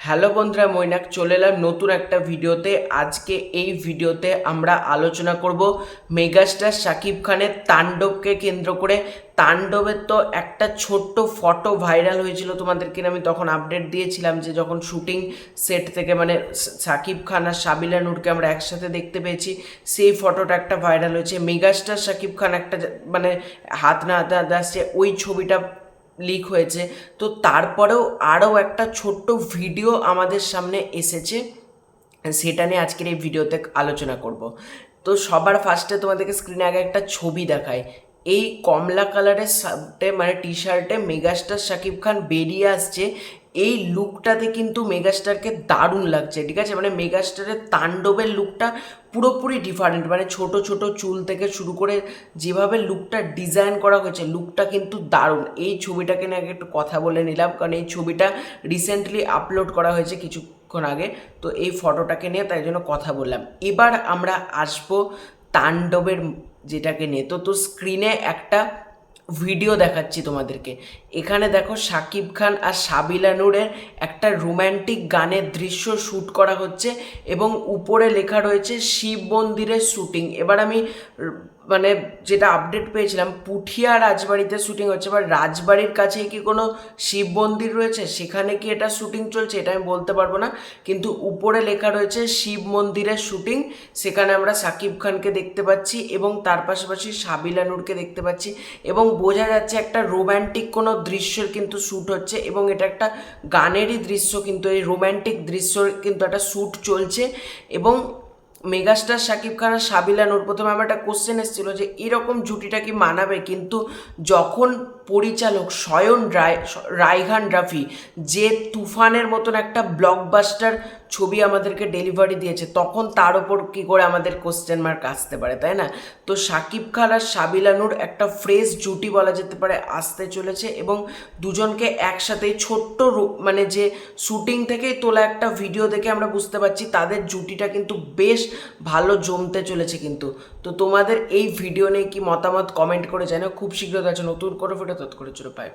Hello বন্ধুরা মৈনাক, চলে এলাম নতুন একটা ভিডিওতে। আজকে এই ভিডিওতে আমরা আলোচনা করব মেগাস্টার শাকিব খানের তাণ্ডবকে কেন্দ্র করে। তাণ্ডবের তো একটা ছোট্ট ফটো ভাইরাল হয়েছিল তোমাদেরকে আমি তখন আপডেট দিয়েছিলাম যে যখন শুটিং সেট থেকে মানে সা- শাকিব খান আর সাবিলা নূরকে আমরা একসাথে দেখতে পেয়েছি, সেই ফটোটা একটা ভাইরাল হয়েছে। মেগাস্টার শাকিব খান একটা মানে হাত না হাতে আসছে ওই ছবিটা লিক হয়েছে। তো তারপরেও আরও একটা ছোট্ট ভিডিও আমাদের সামনে এসেছে। সেটা নিয়ে আজকের এই ভিডিওতে আলোচনা করব। তো সবার ফার্স্টে তোমাদেরকে স্ক্রিনে আগে একটা ছবি দেখায় এই কমলা কালারের শার্টে মানে টি শার্টে মেগাস্টার শাকিব খান বেরিয়ে আসছে এই লুকটাতে কিন্তু মেগাস্টারকে দারুণ লাগছে, ঠিক আছে? মানে মেগাস্টারের তাণ্ডবের লুকটা পুরোপুরি ডিফারেন্ট মানে ছোট ছোট চুল থেকে শুরু করে যেভাবে লুকটা ডিজাইন করা হয়েছে লুকটা কিন্তু দারুণ। এই ছবিটাকে নিয়ে একটু কথা বলে নিলাম, কারণ এই ছবিটা রিসেন্টলি আপলোড করা হয়েছে কিছুক্ষণ আগে, তো এই ফটোটাকে নিয়ে তাই জন্য কথা বললাম। এবার আমরা আসব তাণ্ডবের যেটাকে নিয়ে। তো তো স্ক্রিনে একটা ভিডিও দেখাচ্ছি তোমাদেরকে। এখানে দেখো শাকিব খান আর সাবিলা নূরের একটা রোম্যান্টিক গানের দৃশ্য শ্যুট করা হচ্ছে এবং উপরে লেখা রয়েছে শিব মন্দিরের শ্যুটিং এবার আমি মানে যেটা আপডেট পেয়েছিলাম, পুঠিয়া রাজবাড়িতে শ্যুটিং হচ্ছে। এবার রাজবাড়ির কাছে কি কোনো শিব মন্দির রয়েছে? সেখানে কি এটা শ্যুটিং চলছে? এটা আমি বলতে পারব না। কিন্তু উপরে লেখা রয়েছে শিব মন্দিরের শ্যুটিং সেখানে আমরা সাকিব খানকে দেখতে পাচ্ছি এবং তার পাশাপাশি সাবিলা নূরকে দেখতে পাচ্ছি এবং বোঝা যাচ্ছে একটা রোম্যান্টিক কোনো দৃশ্যের কিন্তু শ্যুট হচ্ছে এবং এটা একটা গানেরই দৃশ্য কিন্তু, এই রোম্যান্টিক দৃশ্যর কিন্তু একটা শ্যুট চলছে এবং মেগাস্টার শাকিব খান আর সাবিলা নূর প্রথমে আমার একটা কোশ্চেন এসেছিল যে এরকম জুটিটা কি মানাবে? কিন্তু যখন পরিচালক স্বয়ন রায়, রায়হান রাফি যে তুফানের মতন একটা ব্লকবাস্টার ছবি আমাদেরকে ডেলিভারি দিয়েছে, তখন তার ওপর কী করে আমাদের কোশ্চেন মার্ক আসতে পারে, তাই না? তো শাকিব খান আর সাবিলা নূর একটা ফ্রেশ জুটি বলা যেতে পারে, আসতে চলেছে এবং দুজনকে একসাথে ছোট্ট মানে যে শুটিং থেকেই তোলা একটা ভিডিও দেখে আমরা বুঝতে পারছি, তাদের জুটিটা কিন্তু বেশ ভালো জমতে চলেছে কিন্তু। তো তোমাদের এই ভিডিও নিয়ে কি মতামত কমেন্ট করে জানো খুব শীঘ্র আছে নতুন করে ফটো তৎ করে চলো পাই